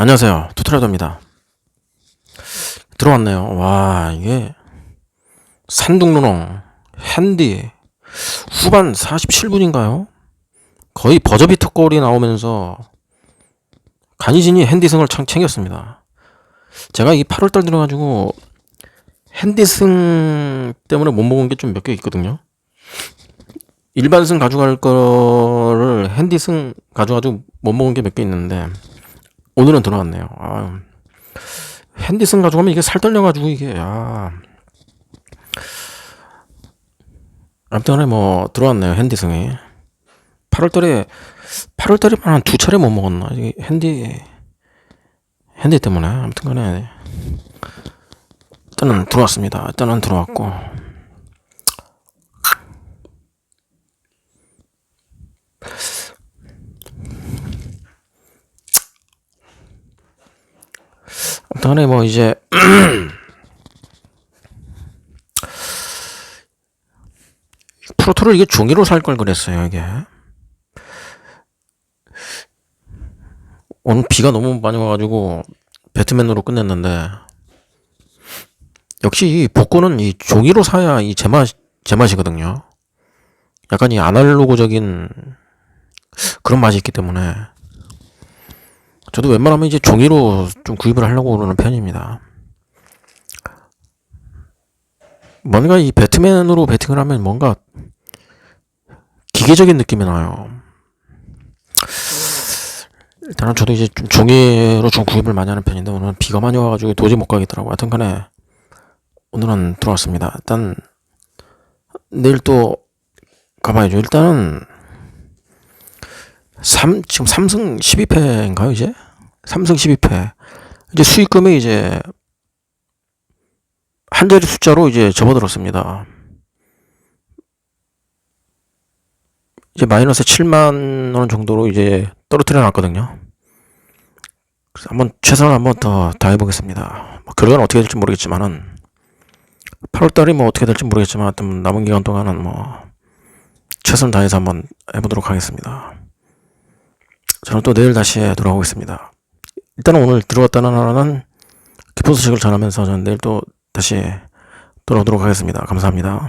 안녕하세요. 투트라더입니다. 들어왔네요. 와, 이게 산둥루농 핸디 후반 47분인가요? 거의 버저비터 골이 나오면서 간이진이 핸디승을 참 챙겼습니다. 제가 이 8월달 들어가지고 핸디승 때문에 못 먹은 게 좀 몇 개 있거든요. 일반승 가져갈 거를 핸디승 가져가지고 못 먹은 게 몇 개 있는데 오늘은 들어왔네요. 아, 핸디슨 가져가면 이게 살 떨려가지고 이게 아. 아무튼 뭐 들어왔네요 핸디승이. 8월달에 8월달에만 한 두 차례 못 먹었나? 이 핸디 핸디 때문에. 아무튼 간에 일단은 들어왔습니다. 일단은 들어왔고 간에 뭐 이제 프로토를 이게 종이로 살 걸 그랬어요 이게. 오늘 비가 너무 많이 와가지고 배트맨으로 끝냈는데. 역시 이 복고는 이 종이로 사야 이 제맛 제맛이거든요. 약간 이 아날로그적인 그런 맛이 있기 때문에 저도 웬만하면 이제 종이로 좀 구입을 하려고 그러는 편입니다. 뭔가 이 배트맨으로 배팅을 하면 뭔가 기계적인 느낌이 나요. 일단은 저도 이제 좀 종이로 좀 구입을 많이 하는 편인데 오늘은 비가 많이 와가지고 도저히 못 가겠더라고요. 하여튼 간에 오늘은 들어왔습니다. 일단 내일 또 가봐야죠. 일단은 3, 지금 3승 12패인가요, 이제? 3승 12패. 이제 수익금이 이제 한 자리 숫자로 이제 접어들었습니다. 이제 마이너스 7만 원 정도로 이제 떨어뜨려 놨거든요. 그래서 한번 최선을 한번 더 다해 보겠습니다. 뭐 결과는 어떻게 될지 모르겠지만은 8월 달이 뭐 어떻게 될지 모르겠지만 하여튼 남은 기간 동안은 뭐 최선 다해서 한번 해보도록 하겠습니다. 저는 또 내일 다시 돌아오겠습니다. 일단은 오늘 들어왔다는 하나는 기쁜 소식을 전하면서 저는 내일 또 다시 돌아오도록 하겠습니다. 감사합니다.